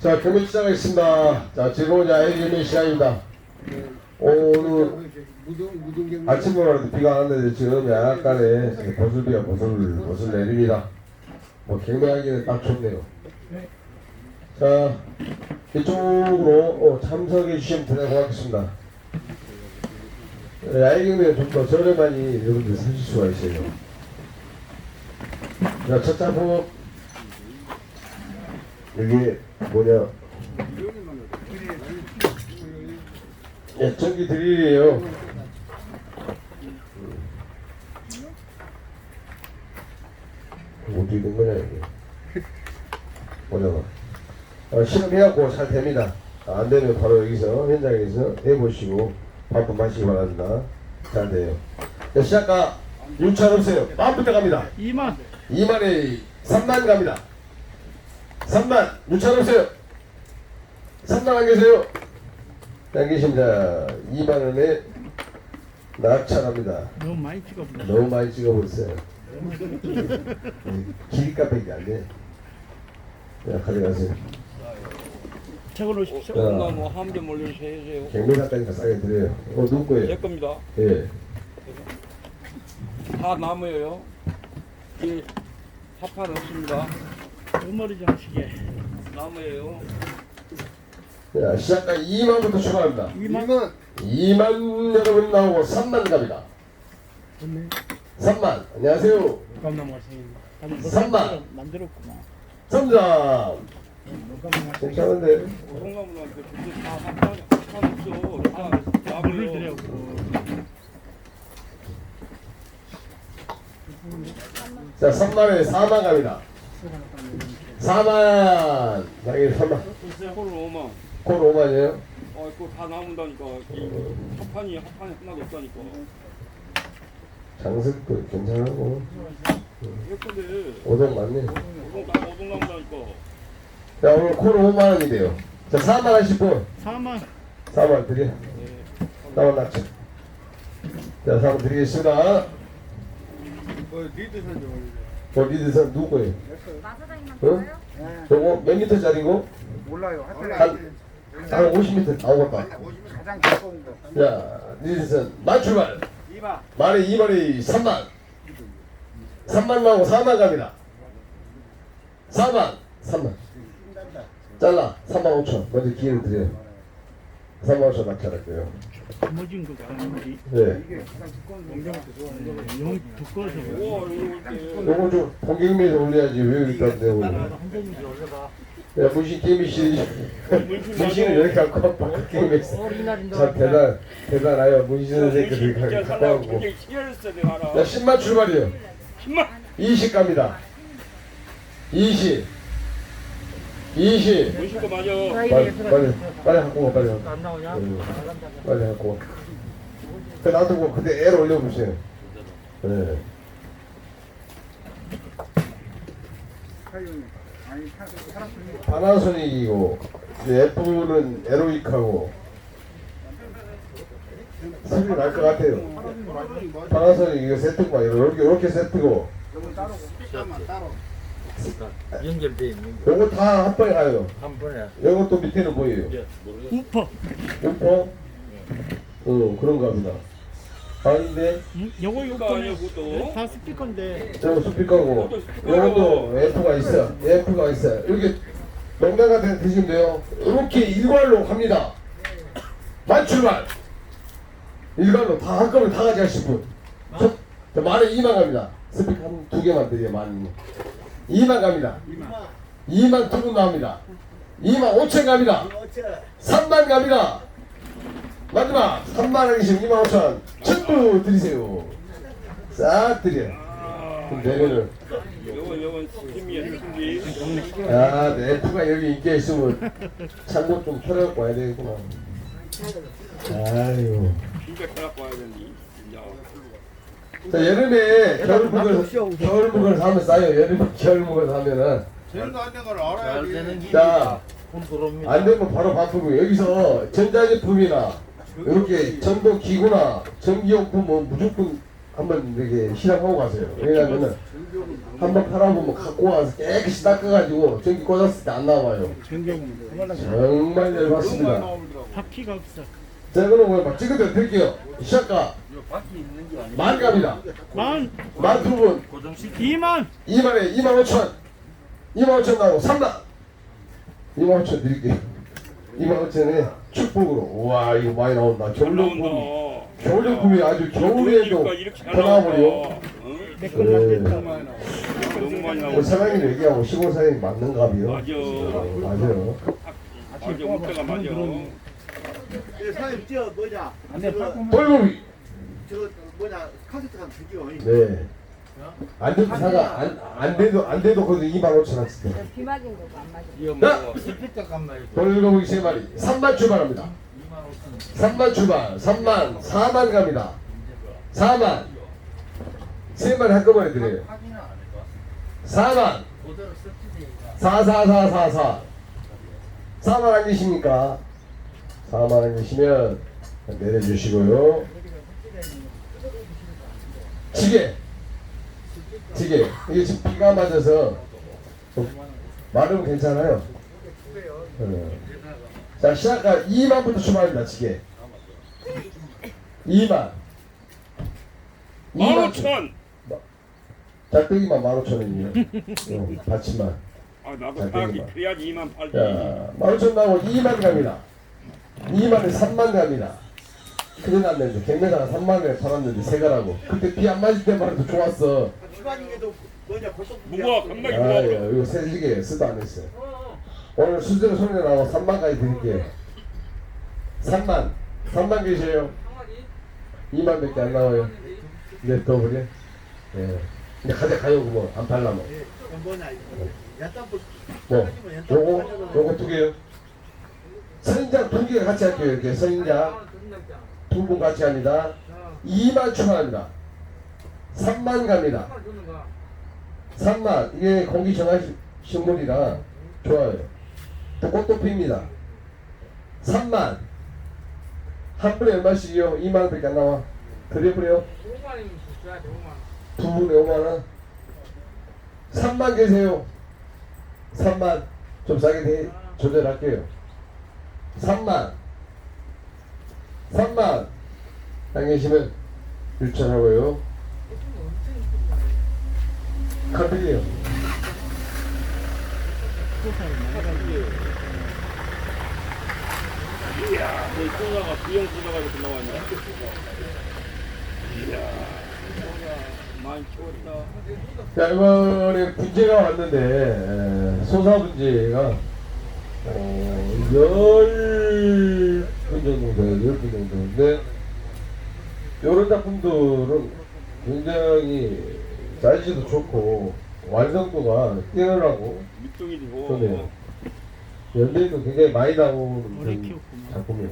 자, 경매 시작하겠습니다. 자, 즐거운 야외 경매 시간입니다. 오늘 아침에 말해도 비가 안 왔는데 지금 약간의 보슬비가 보슬, 보슬 내립니다. 뭐 경매하기는 딱 좋네요. 자, 이쪽으로 어, 참석해 주시면 대단히 고맙겠습니다. 야외 경매는 좀 더 저렴하니 여러분들 사실 수가 있어요. 자, 첫 작품 여기 뭐냐 예, 전기 드릴이에요. 어떻게 된 거냐 이게. 뭐냐고. 어, 실험해갖고 잘 됩니다. 아, 안 되면 바로 여기서 현장에서 해보시고 마시기 바랍니다. 잘 돼요. 자, 시작가 6천 없어요. 만부터 갑니다. 2만 2만에 3만 갑니다. 3만 6천 없어요. 3만 안 계세요. 안 계십니다. 2만 원에 낙찰합니다. 너무 많이 찍어버려. 너무 많이 찍어버렸어요. 길가밖에 안 돼. 자, 가져가세요. 적어놓으십시오. 자, 뭔가 뭐 한점 올려주세요. 경매사까지 싸게 드려요. 어, 누구 제 거예요? 겁니다. 예. 다 나무예요. 이 파판 없습니다. 머리 좀 하시게. 나무예요. 자, 시작가 2만부터 출발합니다. 2만 2만 여러분 나오고 3만 갑니다. 3만. 안녕하세요. 삼만. 만들었구만. 3장. 괜찮은데. 근데 다. 다 물을. 드려고. 자, 3만에 4만 갑니다. 4만. 당연히 3만. 콜 5만. 콜 5만이에요? 어, 그거 다 남은다니까. 이 파판이 파판이 하나도 없다니까. 장습도 괜찮고. 예쁜데 오동 맞네. 오동 나 오동 나무다니까. 자, 오늘 콜 5만원이 돼요. 자, 4만 하실 분. 4만 4만 드려. 4만 낙찰. 자, 4만 드리겠습니다. 뭐 리드 선정 어, 리드선 누구 거예요? 마사장님만 응? 보여요? 저거 몇 미터짜리고? 몰라요. 한, 한 50m 나오겠다. 가장 가까운 거. 자, 리드선 만 출발. 2만. 만에 2만에 3만. 3만 나오고 4만 갑니다. 4만. 3만. 잘라. 3만 5천. 먼저 기회를 드려요. 3만 5천 낙찰할게요. 무진 거 가는지 네. 용 두꺼워서. 요거 좀 본경미에서 올려야지 왜 여기다 내고 야 무신 게임이시 무신을 이렇게 갖고 와 바깥 게임에서 참 대단 대단해요 무신은 새끼들 진짜 갖고 하고. 야 10만 출발이요 10만. 20 갑니다 20 20 보신 거 맞아. 빨리 빨리 빨리 갖고 와 빨리 안 나오냐? 빨리 갖고 와그 놔두고 그때 애를 올려보세요 네. 파나소닉이고 F는 에로익하고 소리 날것 같아요. 파나소닉 이거 세트가 이렇게 이렇게 세트고 따로 만 따로. 연결돼 있는 요거 다 한 번에 가요. 한 번에 요거 또 밑에는 뭐예요? 우퍼 요퍼? 어 그런가 보다. 아닌데 음, 요거 요거는 그것도. 다 스피커인데 저거 스피커고 요것도 F가 있어. F가 있어. 이렇게 농담 같은 데 드시면 돼요. 이렇게 일괄로 갑니다. 만출발. 일괄로 다 한꺼번에 다 가져가실 분. 저, 저 만에 2만 갑니다. 스피커 한 두 개만 드려요, 만. 2만 갑니다. 2만 두분 나옵니다. 2만 5천 갑니다. 3만 갑니다. 마지막 3만 원이시면 2만 5천 전부 드리세요. 싹 드려. 그럼 힘이. 야, 내 F가 여기 인기가 있으면 창고 좀 펴려고 와야 되겠구나. 아유. 진짜 갖고 와야. 진짜. 자, 여름에 겨울묵을, 겨울묵을 사면 싸요. 여름에 겨울묵을 사면은. 되는 거 안 되는 걸 자. 안 되면 바로 반품이에요. 여기서 전자제품이나 이렇게 전동 기구나 전기용품 뭐 무조건 한번 이렇게 실험하고 가세요. 왜냐면은 한번 팔아보면 갖고 와서 깨끗이 닦아가지고 전기 꽂았을 때 안 나와요. 정말 열받습니다. 바퀴가 없어. 자, 그럼 오늘 막 찍어드려 드릴게요. 시작가 만 갑니다. 만 만 두 분, 고정식 2만 2만에 2만 5천, 2만 5천 나오고 3만, 2만 5천 드릴게요. 2만 5천에 축복으로. 우와, 이거 많이 나온다. 겨울용품, 겨울용품이 아주 겨울에도 더 나와버려. 내걸 네. 맞겠다. 너무 많이 우리 나오고 사장님 얘기하고 시골 사장님 맞는 갑이요. 맞아. 어, 맞아요. 맞아 우태가 맞아 예, 사장님 저 뭐냐 안돼 똘고기. 저 뭐냐 카세트 한 드디어 네. 안 돼도 사가 안, 안 돼도 안 돼도 거기 2만 5천 원 쓸게. 비 맞은 거고 안 맞은 이거 나! 뭐 스피커 값만 해도 돌고기 세 마리. 3만 출발합니다. 2만 5천 3만 출발. 3만 4만 갑니다. 4만 세 마리 한꺼번에 드려요. 확인은 안 해봐. 4만 그대로 섭취되니까 4 4 4 4 4 4만 안 계십니까? 4만 안 계시면 내려주시고요. 지게 지게 이게 지금 비가 맞아서 좀 마르면 괜찮아요. 어. 자 시작가 2만부터 출발합니다. 지게 2만 2만 15,000 짝대기만 15,000원이에요. 어, 받침만. 아 나도 되겠다. 그래야지 2만 8천 자, 15,000 나오고 2만 갑니다. 2만에 3만 갑니다. 큰일 났네. 갱매사가 3만에 팔았는데 세 가라고. 그때 비 안 맞을 때만 해도 좋았어. 주간인데도 뭐냐 벌써 무거워 금방이 아, 무거워 예, 이거 세지게 쓰도 안 했어요. 오늘 수수료 손에 나고 3만까지 드릴게요. 3만. 3만 계세요. 2만 밖에 안 나와요. 이제 더 그래? 예. 이제 가자 가요, 그뭐. 안 팔라면. 예, 뭐냐 야딴불 뭐, 요거, 요거 두 개요. 선인장 두 개 같이 할게요. 이렇게 선인장 두분 같이 합니다. 2만 추가합니다. 3만 갑니다. 3만 이게 공기 정화시 식물이라 좋아요. 또 꽃도 핍니다. 3만 한 분에 얼마씩이요? 2만 원밖에 안 나와. 드려버려. 두 분에 5만 원. 3만 계세요. 3만 좀 싸게 대, 조절할게요. 3만 3만 안 계시면 유천하고요. 카드예요. 이야 너 소다가 비용 소다가 이렇게 이야 소다 많이 키웠다 자 이번에 분재가 왔는데 에, 소사 분재가 어, 10분 정도 돼요. 10분 정도인데 이런 작품들은 굉장히 사이즈도 좋고 완성도가 뛰어나고 그러네요. 연대도 굉장히 많이 나오는. 작품이에요.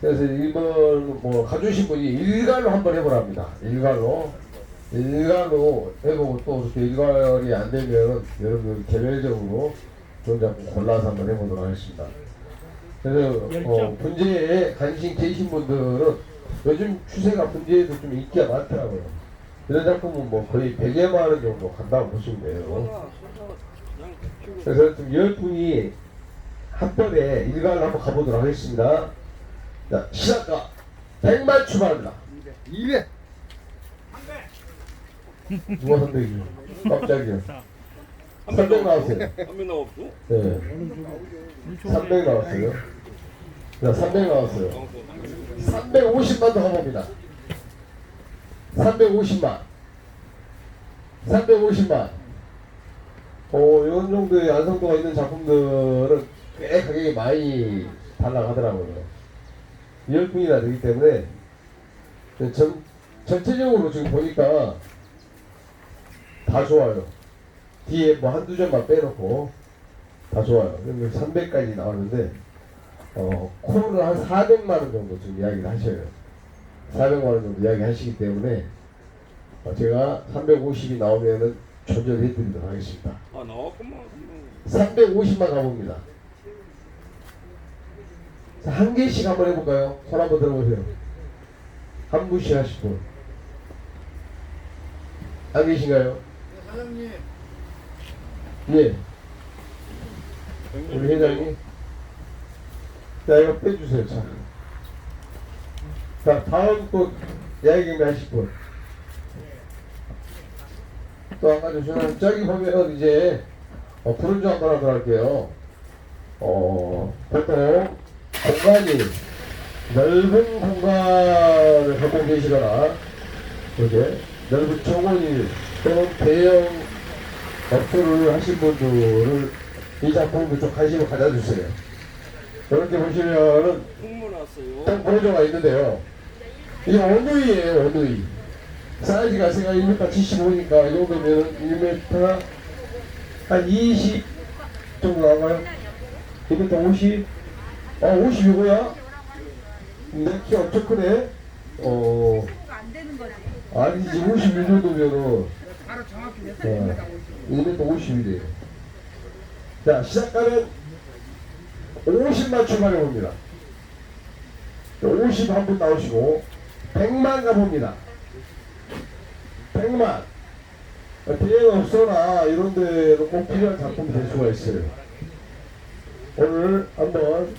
그래서 이번 뭐 가주신 분이 일괄로 한번 해보랍니다. 일괄로 일괄로 해보고 또 이렇게 일괄이 안 되면 여러분 개별적으로 좋은 작품 골라서 한번 해보도록 하겠습니다. 그래서 어. 분재에 관심 계신 분들은 요즘 추세가 분재에도 좀 인기가 많더라고요. 이런 작품은 뭐 거의 100여만 원 정도 간다고 보시면 돼요. 키우고 그래서 좀 열분이 한 번에 일괄로 한번 가보도록 하겠습니다. 자, 시작가 100만 출발합니다. 200 누가 선배이죠? 깜짝이야. 자, 300 나왔어요. 한명 나왔어? 네. 엄청 300 나왔어요. 자, 300 나왔어요. 350만 더 가봅니다. 350만. 350만. 어, 이런 정도의 완성도가 있는 작품들은 꽤 가격이 많이 달라가더라고요. 열풍이나 되기 때문에 전, 전체적으로 지금 보니까 다 좋아요. 뒤에 뭐 한두 점만 빼놓고 다 좋아요. 그러면 300까지 나왔는데 어, 코를 한 400만 원 정도 지금 이야기를 하셔요. 400만 원 정도 이야기 하시기 때문에 어, 제가 350이 나오면은 조절해 드리도록 하겠습니다. 아 나왔구만 350만 가봅니다. 자, 한 개씩 한번 해볼까요? 손 한번 들어보세요. 한 분씩 하실 분. 안 계신가요? 사장님 예. 우리 회장님. 자, 이거 빼주세요. 자, 자 다음 또 야외 경매 하실 분. 또한 가지 주시면 저기 보면 이제 어, 푸른 점 한번 하도록 할게요. 어, 보통 공간이 넓은 공간을 갖고 계시거나 이렇게 넓은 정원이 또는 대형 업소를 하신 분들을 이 작품도 좀 관심을 가져주세요. 이렇게 보시면은. 딱 보조가 있는데요. 이게 원두이에요, 원두이. 사이즈가 제가 1m 75니까 이 정도면 1m 한20 정도 나와요. 1m 50? 아, 50 이거야? 내 키 엄청 크네? 어. 아니지, 51 정도면은. 바로 정확히 1m 50이래요. 자, 시작가는 50만 출발해 봅니다. 50 한 분 나오시고 100만 가봅니다. 100만. 비행 없어나 이런 데로 꼭 필요한 작품이 될 수가 있어요. 오늘 한번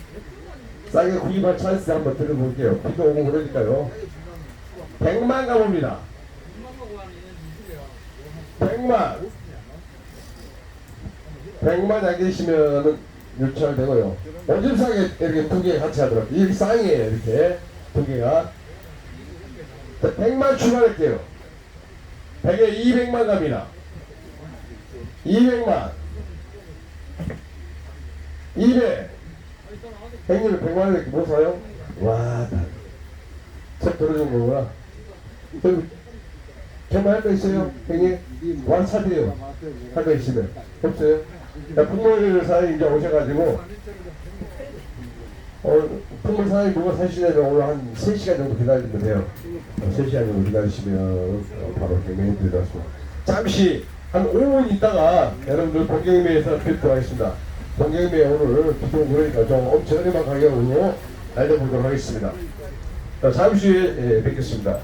싸게 구입할 찬스 한번 들어볼게요. 비가 오고 그러니까요. 100만 가봅니다. 100만. 100만 안 계시면은 유찰되고요. 오줌상에 이렇게 두 개 같이 하더라고요. 이게 쌍이에요, 이렇게. 두 개가. 자, 100만 출발할게요. 100에 200만 갑니다. 200만. 200. 형님은 100만 원밖에 못 사요? 와, 나. 책 들어준 거구나. 정말 할 거 있어요? 형님? 와, 사드려요. 할 거 있으면. 없어요? 야, 풍물 사장님 이제 오셔가지고, 어, 풍물 사장님 누가 사시려면 오늘 한 3시간 정도 기다리면 돼요. 어, 3시간 정도 기다리시면 어, 바로 드리도록 하겠습니다. 잠시 한 5분 있다가 여러분들 본경매에서 뵙도록 하겠습니다. 본경매 오늘 비도 그러니까 좀 엄청 저렴한 가격으로 알려보도록 하겠습니다. 자, 잠시 예, 뵙겠습니다.